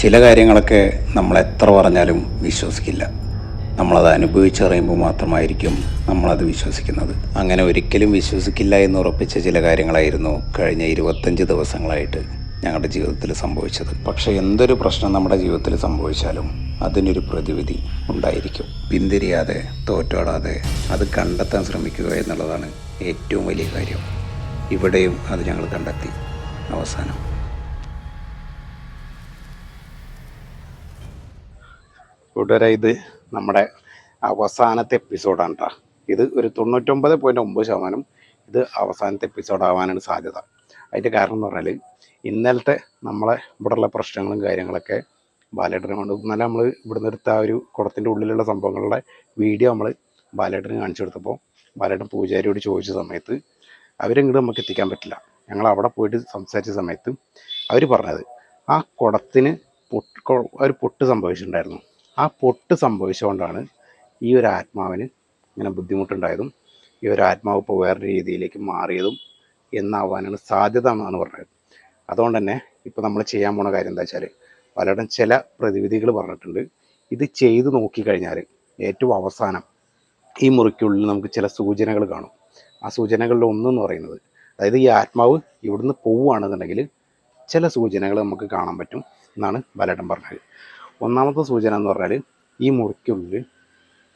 ചില കാര്യങ്ങളൊക്കെ നമ്മൾ എത്ര പറഞ്ഞാലും വിശ്വസിക്കില്ല. നമ്മളത് അനുഭവിച്ചറിയുമ്പോൾ മാത്രമായിരിക്കും നമ്മളത് വിശ്വസിക്കുന്നത്. അങ്ങനെ ഒരിക്കലും വിശ്വസിക്കില്ല എന്ന് ഉറപ്പിച്ച ചില കാര്യങ്ങളായിരുന്നു കഴിഞ്ഞ ഇരുപത്തഞ്ച് ദിവസങ്ങളായിട്ട് ഞങ്ങളുടെ ജീവിതത്തിൽ സംഭവിച്ചത്. പക്ഷേ എന്തൊരു പ്രശ്നം നമ്മുടെ ജീവിതത്തിൽ സംഭവിച്ചാലും അതിനൊരു പ്രതിവിധി ഉണ്ടായിരിക്കും. പിന്തിരിയാതെ തോറ്റോടാതെ അത് കണ്ടെത്താൻ ശ്രമിക്കുക എന്നുള്ളതാണ് ഏറ്റവും വലിയ കാര്യം. ഇവിടെയും അത് ഞങ്ങൾ കണ്ടെത്തി. അവസാനം. കൂട്ടുകാരെ ഇത് നമ്മുടെ അവസാനത്തെ എപ്പിസോഡാണ് കേട്ടോ ഇത് ഒരു തൊണ്ണൂറ്റൊമ്പത് പോയിന്റ് ഒമ്പത് ശതമാനം ഇത് അവസാനത്തെ എപ്പിസോഡ് ആവാനാണ് സാധ്യത. അതിന്റെ കാരണം എന്ന് പറഞ്ഞാൽ ഇന്നലത്തെ നമ്മളെ ഇവിടെയുള്ള പ്രശ്നങ്ങളും കാര്യങ്ങളൊക്കെ ബാലേട്ടനെ കൊണ്ട് ഇന്നലെ നമ്മൾ ഇവിടുന്ന് എടുത്ത ആ ഒരു കുടത്തിന്റെ ഉള്ളിലുള്ള സംഭവങ്ങളുടെ വീഡിയോ നമ്മൾ ബാലേട്ടന് കാണിച്ചു കൊടുത്തപ്പോൾ ബാലേട്ടൻ പൂജാരിയോട് ചോദിച്ച സമയത്ത് അവരെങ്ങോട്ട് നമുക്ക് എത്തിക്കാൻ പറ്റില്ല. ഞങ്ങൾ അവിടെ പോയിട്ട് സംസാരിച്ച സമയത്ത് അവർ പറഞ്ഞത് ആ കുടത്തിന് പൊട്ട് ഒരു പൊട്ട് സംഭവിച്ചിട്ടുണ്ടായിരുന്നു. ആ പൊട്ട് സംഭവിച്ചുകൊണ്ടാണ് ഈ ഒരു ആത്മാവിന് ഇങ്ങനെ ബുദ്ധിമുട്ടുണ്ടായതും ഈ ഒരു ആത്മാവ് ഇപ്പോൾ വേറൊരു രീതിയിലേക്ക് മാറിയതും എന്നാവാനാണ് സാധ്യത എന്നാണ് പറഞ്ഞത്. അതുകൊണ്ട് തന്നെ ഇപ്പോൾ നമ്മൾ ചെയ്യാൻ പോണ കാര്യം എന്താ വെച്ചാൽ പലയിടം ചില പ്രതിവിധികൾ പറഞ്ഞിട്ടുണ്ട്. ഇത് ചെയ്ത് നോക്കിക്കഴിഞ്ഞാൽ ഏറ്റവും അവസാനം ഈ മുറിക്കുള്ളിൽ നമുക്ക് ചില സൂചനകൾ കാണും. ആ സൂചനകളിൽ ഒന്നെന്ന് പറയുന്നത് അതായത് ഈ ആത്മാവ് ഇവിടുന്ന് പോവുകയാണെന്നുണ്ടെങ്കിൽ ചില സൂചനകൾ നമുക്ക് കാണാൻ പറ്റും എന്നാണ് ബലടം പറഞ്ഞത്. ഒന്നാമത്തെ സൂചന എന്ന് പറഞ്ഞാൽ ഈ മുറിക്കുള്ളിൽ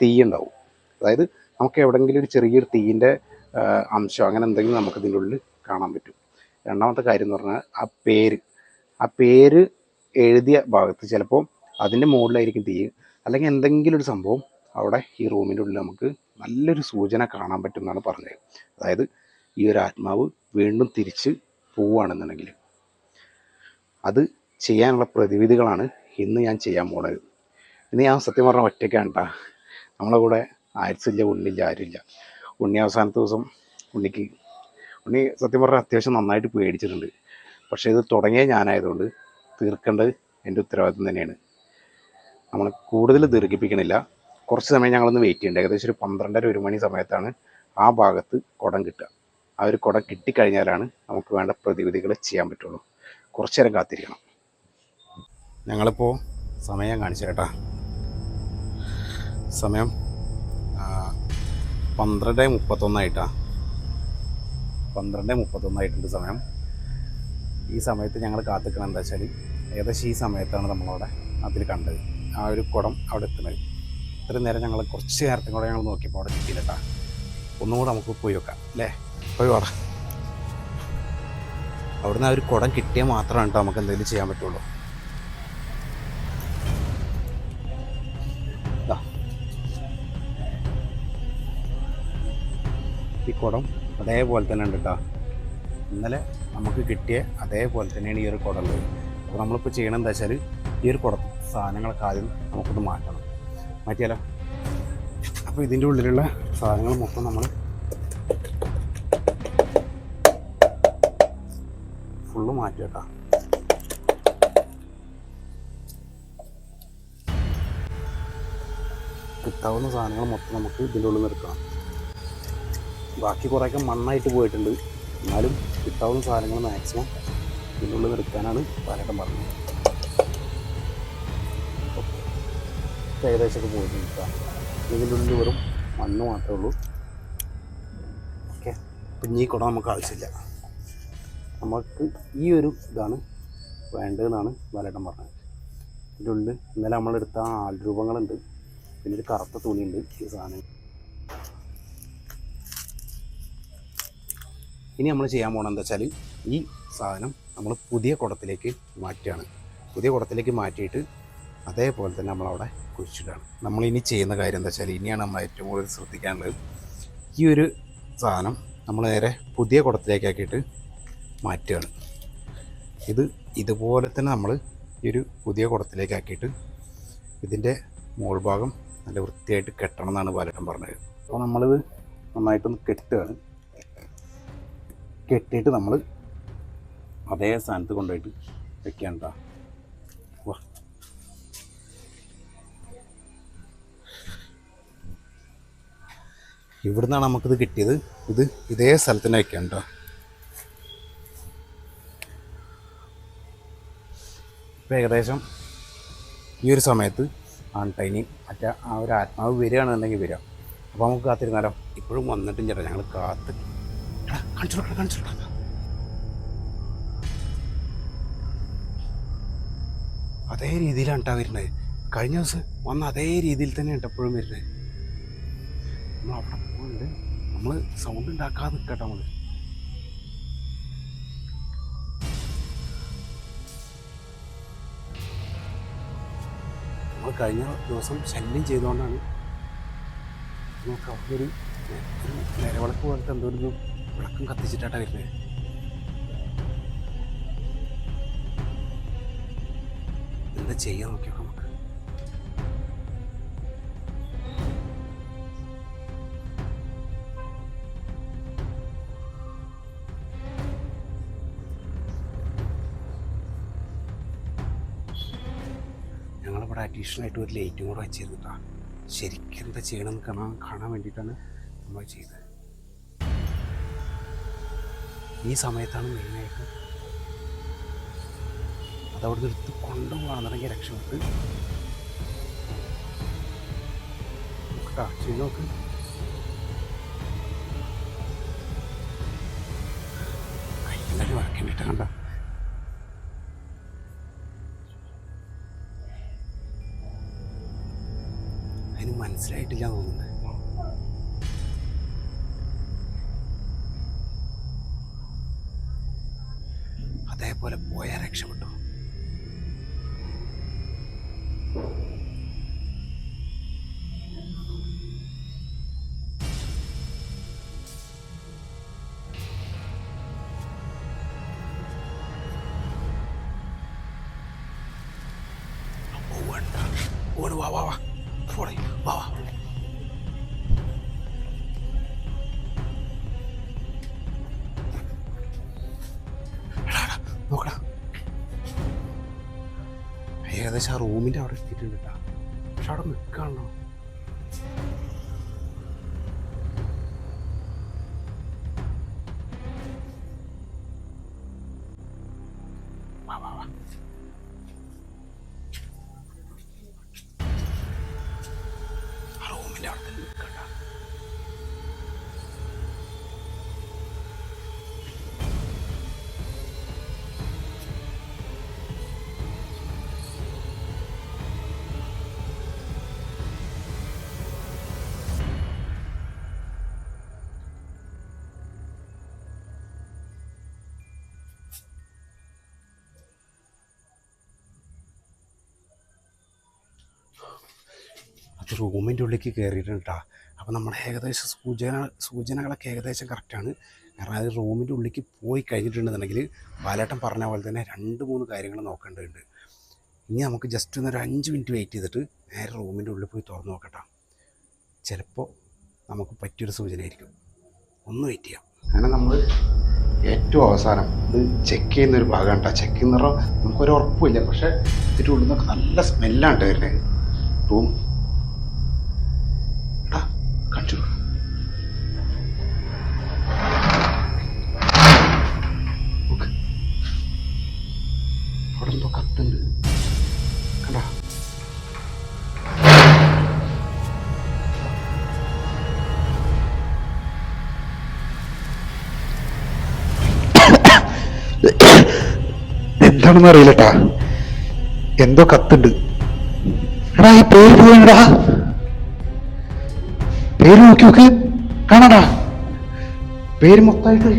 തീയുണ്ടാവും. അതായത് നമുക്ക് എവിടെയെങ്കിലും ഒരു ചെറിയൊരു തീയിന്റെ അംശം അങ്ങനെ എന്തെങ്കിലും നമുക്ക് ഇതിന്റെ ഉള്ളിൽ കാണാൻ പറ്റും. രണ്ടാമത്തെ കാര്യം എന്ന് പറഞ്ഞാൽ ആ പേര്. ആ പേര് എഴുതിയ ഭാഗത്ത് ചിലപ്പോൾ അതിന്റെ മുകളിലായിരിക്കും തീ അല്ലെങ്കിൽ എന്തെങ്കിലും ഒരു സംഭവം അവിടെ ഈ റൂമിന്റെ ഉള്ളിൽ നമുക്ക് നല്ലൊരു സൂചന കാണാൻ പറ്റും എന്നാണ് പറഞ്ഞത്. അതായത് ഈ ഒരു ആത്മാവ് വീണ്ടും തിരിച്ച് പോവുകയാണെന്നുണ്ടെങ്കിൽ അത് ചെയ്യാനുള്ള പ്രതിവിധികളാണ് ഇന്ന് ഞാൻ ചെയ്യാൻ പോണത് ഇന്ന് ഞാൻ സത്യം പറഞ്ഞാൽ ഒറ്റയ്ക്കാണ് കേട്ടോ നമ്മളെ കൂടെ ആരിച്ചില്ല ഉണ്ണില്ല ആരുമില്ല. ഉണ്ണി അവസാനത്തെ ദിവസം ഉണ്ണിക്ക് ഉണ്ണി സത്യം പറഞ്ഞാൽ അത്യാവശ്യം നന്നായിട്ട് പേടിച്ചിട്ടുണ്ട്. പക്ഷേ ഇത് തുടങ്ങിയ ഞാനായതുകൊണ്ട് തീർക്കേണ്ടത് എന്റെ ഉത്തരവാദിത്വം തന്നെയാണ്. നമ്മൾ കൂടുതൽ ദീർഘിപ്പിക്കണില്ല. കുറച്ച് സമയം ഞങ്ങളൊന്ന് വെയിറ്റ് ചെയ്യേണ്ടത് ഏകദേശം ഒരു പന്ത്രണ്ടര ഒരു മണി സമയത്താണ് ആ ഭാഗത്ത് കുടം കിട്ടുക. ആ ഒരു കുടം കിട്ടിക്കഴിഞ്ഞാലാണ് നമുക്ക് വേണ്ട പ്രതിവിധികൾ ചെയ്യാൻ പറ്റുള്ളൂ. കുറച്ചു നേരം കാത്തിരിക്കണം. ഞങ്ങളിപ്പോൾ സമയം കാണിച്ചു കേട്ടാ. സമയം പന്ത്രണ്ട് മുപ്പത്തൊന്നായിട്ടാ. പന്ത്രണ്ട് മുപ്പത്തൊന്നായിട്ടുണ്ട് സമയം. ഈ സമയത്ത് ഞങ്ങൾ കാത്തിക്കണം എന്താ വെച്ചാൽ ഏകദേശം ഈ സമയത്താണ് നമ്മളവിടെ അതിൽ കണ്ടത്. ആ ഒരു കുടം അവിടെ എത്തുന്നത്. ഇത്രയും നേരം ഞങ്ങൾ കുറച്ച് നേരത്തും കൂടെ ഞങ്ങൾ നോക്കിയപ്പോൾ അവിടെ കിട്ടിയില്ല കേട്ടാ ഒന്നുകൂടെ നമുക്ക് പോയി വെക്കാം അല്ലേ? പോയി വാടാ. അവിടുന്ന് ആ ഒരു കുടം കിട്ടിയാൽ മാത്രമാണ് കേട്ടോ നമുക്ക് എന്തെങ്കിലും ചെയ്യാൻ പറ്റുള്ളൂ. കുടം അതേപോലെ തന്നെ ഉണ്ട് കേട്ടോ ഇന്നലെ നമുക്ക് കിട്ടിയ അതേപോലെ തന്നെയാണ് ഈ ഒരു കുടം ഉള്ളത് അപ്പോൾ നമ്മളിപ്പോൾ ചെയ്യണം എന്താ വെച്ചാൽ ഈ ഒരു കുടം സാധനങ്ങളൊക്കെ ആദ്യം നമുക്കൊന്ന് മാറ്റണം. മാറ്റിയാലോ? അപ്പോൾ ഇതിന്റെ ഉള്ളിലുള്ള സാധനങ്ങൾ മൊത്തം നമ്മൾ ഫുള്ള് മാറ്റി കേട്ടോ കിട്ടാവുന്ന സാധനങ്ങൾ മൊത്തം നമുക്ക് ഇതിന്റെ ഉള്ളിൽ നിന്ന് എടുക്കണം. ബാക്കി കുറേയൊക്കെ മണ്ണായിട്ട് പോയിട്ടുണ്ട്. എന്നാലും കിട്ടാവുന്ന സാധനങ്ങൾ മാക്സിമം ഇതിനുള്ളിൽ എടുക്കാനാണ് പലരും പറഞ്ഞത്. ഏകദേശമൊക്കെ പോയിട്ടുണ്ട്. ഇതിന്റെ ഉള്ളിൽ വെറും മണ്ണ് മാത്രമേ ഉള്ളൂ. ഓക്കെ. അപ്പം ഈ കുടം നമുക്ക് ആവശ്യമില്ല. നമുക്ക് ഈ ഒരു ഇതാണ് വേണ്ടതെന്നാണ് ബാലേട്ടൻ പറഞ്ഞത്. ഇതിന്റെ ഉള്ളിൽ ഇന്നലെ നമ്മളെടുത്ത ആ ആൾരൂപങ്ങളുണ്ട് പിന്നെ ഒരു കറുത്ത തുണിയുണ്ട് ഈ സാധനം. ഇനി നമ്മൾ ചെയ്യാൻ പോകണം എന്താ വെച്ചാൽ ഈ സാധനം നമ്മൾ പുതിയ കുടത്തിലേക്ക് മാറ്റുകയാണ്. പുതിയ കുടത്തിലേക്ക് മാറ്റിയിട്ട് അതേപോലെ തന്നെ നമ്മളവിടെ കുഴിച്ചിടുകയാണ്. നമ്മൾ ഇനി ചെയ്യുന്ന കാര്യം എന്താ വെച്ചാൽ ഇനിയാണ് നമ്മൾ ഏറ്റവും കൂടുതൽ ശ്രദ്ധിക്കാനുള്ളത്. ഈ ഒരു സാധനം നമ്മൾ നേരെ പുതിയ കുടത്തിലേക്കാക്കിയിട്ട് മാറ്റുകയാണ്. ഇത് ഇതുപോലെ തന്നെ നമ്മൾ ഈ ഒരു പുതിയ കുടത്തിലേക്കാക്കിയിട്ട് ഇതിന്റെ മോൾ ഭാഗം നല്ല വൃത്തിയായിട്ട് കെട്ടണം എന്നാണ് ബാലട്ടൻ പറഞ്ഞത്. അപ്പോൾ നമ്മളിത് നന്നായിട്ടൊന്ന് കെട്ടുകയാണ്. കെട്ടിയിട്ട് നമ്മൾ അതേ സ്ഥാനത്ത് കൊണ്ടുപോയിട്ട് വെക്കുകയാണ് ഇവിടെ ഇവിടുന്നാണ് നമുക്കിത് കിട്ടിയത്. ഇത് ഇതേ സ്ഥലത്ത് തന്നെ വെക്കാം കേട്ടോ ഇപ്പം ഏകദേശം ഈ ഒരു സമയത്ത് ആണ് ടൈനി ഇനി മറ്റേ ആ ഒരു ആത്മാവ് വരികയാണെന്നുണ്ടെങ്കിൽ വരിക അപ്പോൾ നമുക്ക് കാത്തിരുന്നാലോ? ഇപ്പോഴും വന്നിട്ടും ചേട്ടാ ഞങ്ങൾ കാത്ത് അതേ രീതിയിലാണ് വരുന്നത്. കഴിഞ്ഞ ദിവസം വന്ന അതേ രീതിയിൽ ട്ടോ എപ്പോഴും വരുന്നത്. നമ്മൾ അവിടെ പോകുന്നുണ്ട് നമ്മൾ സൗണ്ട് ഉണ്ടാക്കാതെ നിൽക്കട്ടെ നമ്മൾ നമ്മൾ കഴിഞ്ഞ ദിവസം ശല്യം ചെയ്തുകൊണ്ടാണ് നമുക്ക് അവിടെ ഒരു നിലവിളക്ക് പോലത്തെ എന്തോ ഒരു വിളക്കം കത്തിച്ചിട്ടാണ് വരുന്നത് എന്താ ചെയ്യാൻ നോക്കിയൊക്കെ നമുക്ക്? ഞങ്ങളിവിടെ അഡീഷണലായിട്ട് ഒരു ലൈറ്റും കൂടെ വെച്ചിരുന്നിട്ടാ ശരിക്കും എന്താ ചെയ്യണമെന്ന് കാണാൻ കാണാൻ വേണ്ടിയിട്ടാണ് നമ്മൾ ചെയ്തത്. ഈ സമയത്താണ് മെയിനായിട്ട് അതവിടെ നിന്ന് എടുത്ത് കൊണ്ടുപോകണമെന്നുണ്ടെങ്കിൽ രക്ഷപ്പെട്ട് നോക്കട്ടാ ചെയ്ത് നോക്ക്. കയ്യിലൊക്കെ വറക്കേണ്ടിട്ട് കണ്ട? അതിന് മനസ്സിലായിട്ടില്ല തോന്നുന്നുണ്ട്. അതേപോലെ പോയാൽ രക്ഷപ്പെട്ടു. ഓടണ്ട ഓട് വാ വാ. ഏകദേശം ആ റൂമിന്റെ അവിടെ എത്തിയിട്ടുണ്ട് കേട്ടോ പക്ഷെ അവിടെ നിൽക്കാണല്ലോ. റൂമിന്റെ ഉള്ളിലേക്ക് കയറിയിട്ടുണ്ട് കേട്ടോ അപ്പോൾ നമ്മുടെ ഏകദേശം സൂചന സൂചനകളൊക്കെ ഏകദേശം കറക്റ്റാണ് കാരണം അത് റൂമിന്റെ ഉള്ളിലേക്ക് പോയി കഴിഞ്ഞിട്ടുണ്ടെന്നുണ്ടെങ്കിൽ ബാലേട്ടൻ പറഞ്ഞ പോലെ തന്നെ രണ്ട് മൂന്ന് കാര്യങ്ങൾ നോക്കേണ്ടതുണ്ട്. ഇനി നമുക്ക് ജസ്റ്റ് ഒന്ന് ഒരു അഞ്ച് മിനിറ്റ് വെയിറ്റ് ചെയ്തിട്ട് നേരെ റൂമിന്റെ ഉള്ളിൽ പോയി തുറന്ന് നോക്കട്ടെ ചിലപ്പോൾ നമുക്ക് പറ്റിയൊരു സൂചനയായിരിക്കും. ഒന്ന് വെയിറ്റ് ചെയ്യാം. അങ്ങനെ നമ്മൾ ഏറ്റവും അവസാനം ഇത് ചെക്ക് ചെയ്യുന്ന ഒരു ഭാഗമാണ് കേട്ടോ ചെക്ക് ചെയ്യുന്ന നമുക്കൊരു ഉറപ്പില്ല പക്ഷേ ഇതിന്റെ ഉള്ളിൽ നിന്നൊക്കെ നല്ല സ്മെല്ലാണ് കേട്ടോ വരുന്നത്. റൂം എന്താണെന്ന് അറിയില്ലട്ടാ. എന്തോ കത്തുണ്ട്. എടാ ഈ പേര് പോയടാ പേര് നോക്കി നോക്ക്. കാണാടാ. പേര് മൊത്തമായിട്ട്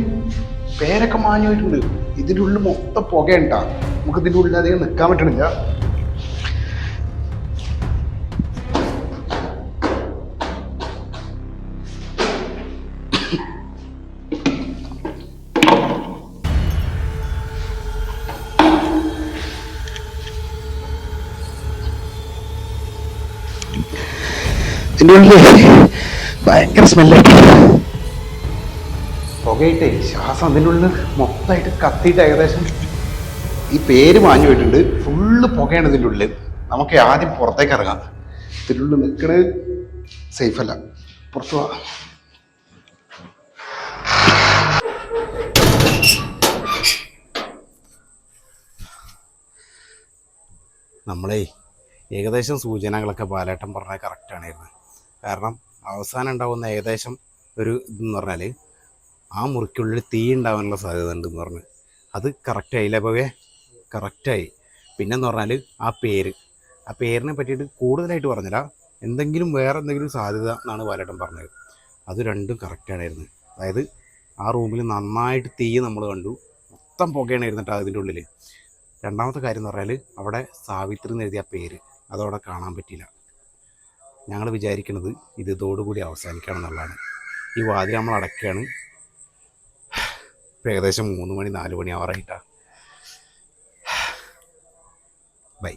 പേരൊക്കെ മാഞ്ഞു പോയിട്ടുണ്ട്. ഇതിന്റെ ഉള്ളിൽ മൊത്തം പുകയുണ്ടാ. നമുക്ക് ഇതിന്റെ ഉള്ളിൽ അധികം നിൽക്കാൻ പറ്റണില്ല. ഇതിന്റെ ഉള്ളിൽ ഭയങ്കര സ്മെല്ലായിട്ട് പുകയിട്ടേ ശ്വാസം അതിന്റെ ഉള്ളിൽ മൊത്തമായിട്ട് കത്തിയിട്ട് ഏകദേശം ഈ പേര് മാഞ്ഞു പോയിട്ടുണ്ട്. ഫുള്ള് പുകയാണ് ഇതിന്റെ ഉള്ളിൽ നമുക്ക് ആദ്യം പുറത്തേക്ക് ഇറങ്ങാം. ഇതിന്റെ ഉള്ളിൽ നിൽക്കണത് സേഫ് അല്ല. പുറത്തു പോവാ നമ്മളേ ഏകദേശം സൂചനകളൊക്കെ ബാലേട്ടൻ പറഞ്ഞാൽ കറക്റ്റാണായിരുന്നു കാരണം അവസാനം ഉണ്ടാവുന്ന ഏകദേശം ഒരു ഇതെന്ന് പറഞ്ഞാൽ ആ മുറിക്കുള്ളിൽ തീ ഉണ്ടാവാനുള്ള സാധ്യത ഉണ്ടെന്ന് പറഞ്ഞു. അത് കറക്റ്റായില്ലേ പോവേ കറക്റ്റായി പിന്നെന്ന് പറഞ്ഞാൽ ആ പേര്. ആ പേരിനെ പറ്റിയിട്ട് കൂടുതലായിട്ട് പറഞ്ഞില്ല. എന്തെങ്കിലും വേറെ എന്തെങ്കിലും സാധ്യത എന്നാണ് ബാലേട്ടൻ പറഞ്ഞത്. അത് രണ്ടും കറക്റ്റാണായിരുന്നു അതായത് ആ റൂമിൽ നന്നായിട്ട് തീ നമ്മൾ കണ്ടു. മൊത്തം പുകയാണ് ഇരുന്നിട്ട് അതിന്റെ ഉള്ളിൽ രണ്ടാമത്തെ കാര്യം എന്ന് പറഞ്ഞാൽ അവിടെ സാവിത്രി എന്ന് എഴുതിയ പേര്. അതവിടെ കാണാൻ പറ്റിയില്ല. ഞങ്ങൾ വിചാരിക്കുന്നത് ഇത് ഇതോടുകൂടി അവസാനിക്കണം എന്നുള്ളതാണ്. ഈ വാതിൽ നമ്മൾ അടക്കുകയാണ് ഏകദേശം മൂന്ന് മണി നാല് മണി ആറായിട്ടാണ് ബൈ.